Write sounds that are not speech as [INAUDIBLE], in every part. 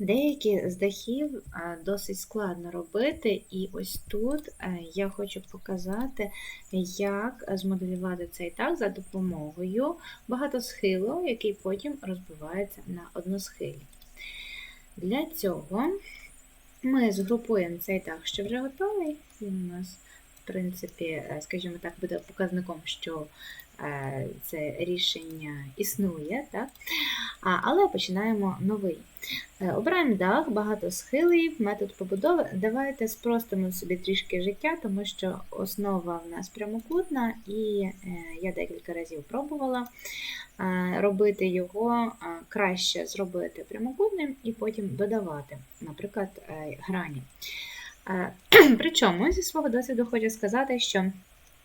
Деякі з дахів досить складно робити, і ось тут е, я хочу показати, як змоделювати цей дах за допомогою багатосхилу, який потім розбивається на односхилі. Для цього ми згрупуємо цей дах, що вже готовий. Він у нас, принципі, е, скажімо так, буде показником, що е, це рішення існує, так? Але починаємо новий. Е, Обираємо дах, багато схилів, метод побудови. Давайте спростимо собі трішки життя, тому що основа в нас прямокутна, і е, я декілька разів пробувала е, робити його е, краще зробити прямокутним і потім додавати, наприклад, е, грані. [CLEARS THROAT] Причому зі свого досвіду хочу сказати, що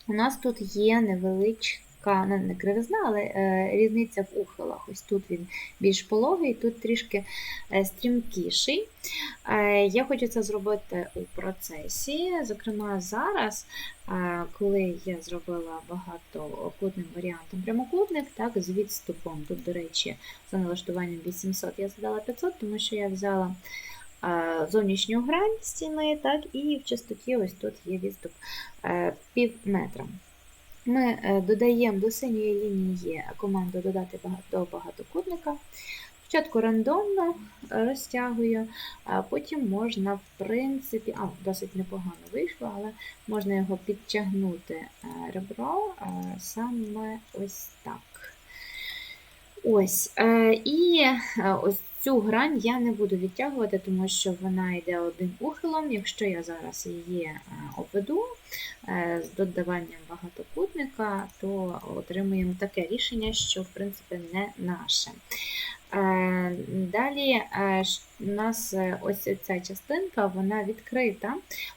у нас тут є невеличка, ну, не кривизна, але е, різниця в ухилах. Ось тут він більш пологий, тут трішки е, стрімкіший. Е, Я хочу це зробити у процесі. Зокрема, зараз, е, коли я зробила багатокутним варіантом прямокутник, так, з відступом. Тут, до речі, за налаштуванням 800 я задала 500, тому що я взяла зовнішню грань стіни, так, і в частоті ось тут є відступ е, пів метра. Ми е, додаємо до синьої лінії команду додати до багатокутника. Спочатку рандомно е, розтягую, а потім можна, в принципі, а, досить непогано вийшло, але можна його підтягнути е, ребро е, саме ось. Ось. е, І е, ось цю грань я не буду відтягувати, тому що вона йде одним ухилом. Якщо я зараз її е, обведу з додаванням багатокутника, то отримуємо таке рішення, що в принципі не наше. Далі у нас ось ця частинка вона відкрита,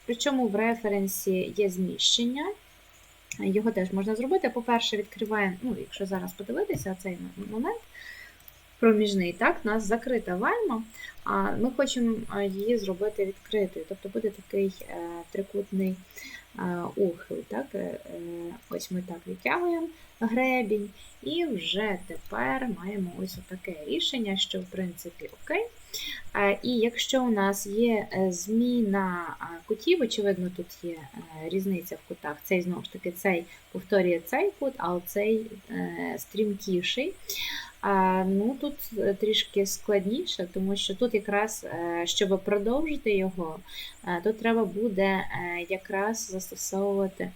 причому в референсі є зміщення. Його теж можна зробити. По-перше, відкриваємо, ну, якщо зараз подивитися цей момент проміжний, так, у нас закрита вальма, а ми хочемо її зробити відкритою. Тобто буде такий е, трикутний е, ухил. Так? е, Ось ми так відтягуємо гребінь, і вже тепер маємо ось таке рішення, що в принципі окей. І якщо у нас є зміна кутів, очевидно, тут є різниця в кутах. Цей знову ж таки цей повторює цей кут, а цей стрімкіший. Ну, тут е, трішки складніше, тому що тут якраз, е, щоб продовжити його, е, тут треба буде якраз застосовувати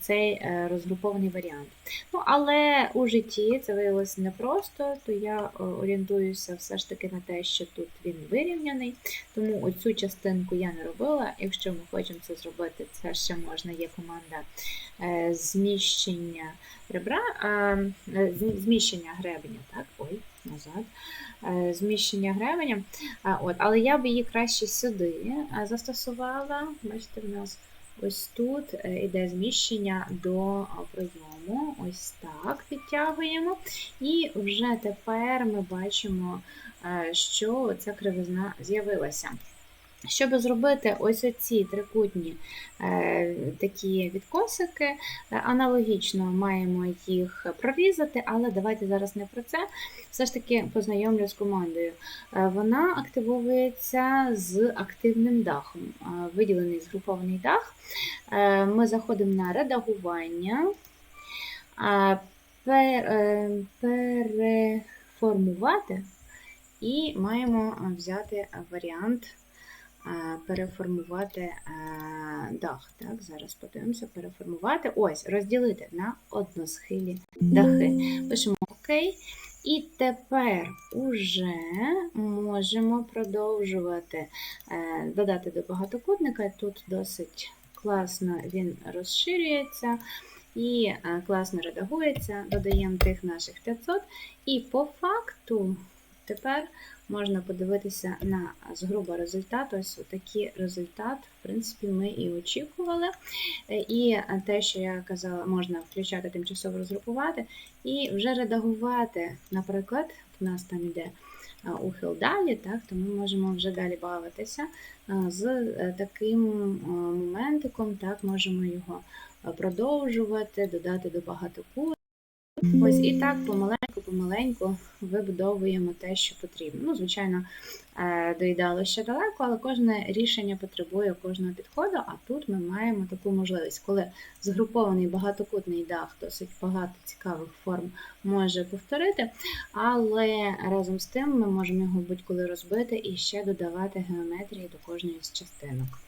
цей розгрупований варіант. Ну, але у житті це виявилося непросто, то я орієнтуюся все ж таки на те, що тут він вирівняний. Тому оцю частинку я не робила. Якщо ми хочемо це зробити, це ще можна, є команда зміщення ребра, е, зм- зміщення гребеня, так, ой, назад. Е, Зміщення гребеня. От, але я б її краще сюди е, застосувала. Бачите, в нас ось тут іде зміщення до прийому. Ось так підтягуємо. І вже тепер ми бачимо, що ця кривизна з'явилася. Щоб зробити ось оці трикутні е, такі відкосики, е, аналогічно маємо їх прорізати, але давайте зараз не про це. Все ж таки познайомлю з командою. Е, Вона активовується з активним дахом. Е, Виділений згрупований дах. Ми заходимо на редагування, пер- переформувати і маємо взяти варіант переформувати е, дах. Так, зараз подивимося, переформувати. Ось, розділити на односхилі дахи. Пишемо ОК. І тепер уже можемо продовжувати е, додати до багатокутника. Тут досить класно він розширюється і е, класно редагується. Додаємо тих наших 500. І по факту тепер можна подивитися на згруба результат. Ось такий результат, в принципі, ми і очікували. Е, І те, що я казала, можна включати тимчасово розгрупувати і вже редагувати, наприклад, у нас там йде ухил далі, так, то ми можемо вже далі бавитися з е, таким е, моментиком, так, можемо його продовжувати, додати до багатокут. Ось і так помаленьку помаленьку вибудовуємо те, що потрібно. Ну, звичайно, е, до ідеалу ще далеко, але кожне рішення потребує кожного підходу. А тут ми маємо таку можливість, коли згрупований багатокутний дах, досить багато цікавих форм може повторити, але разом з тим ми можемо його будь-коли розбити і ще додавати геометрії до кожної з частинок.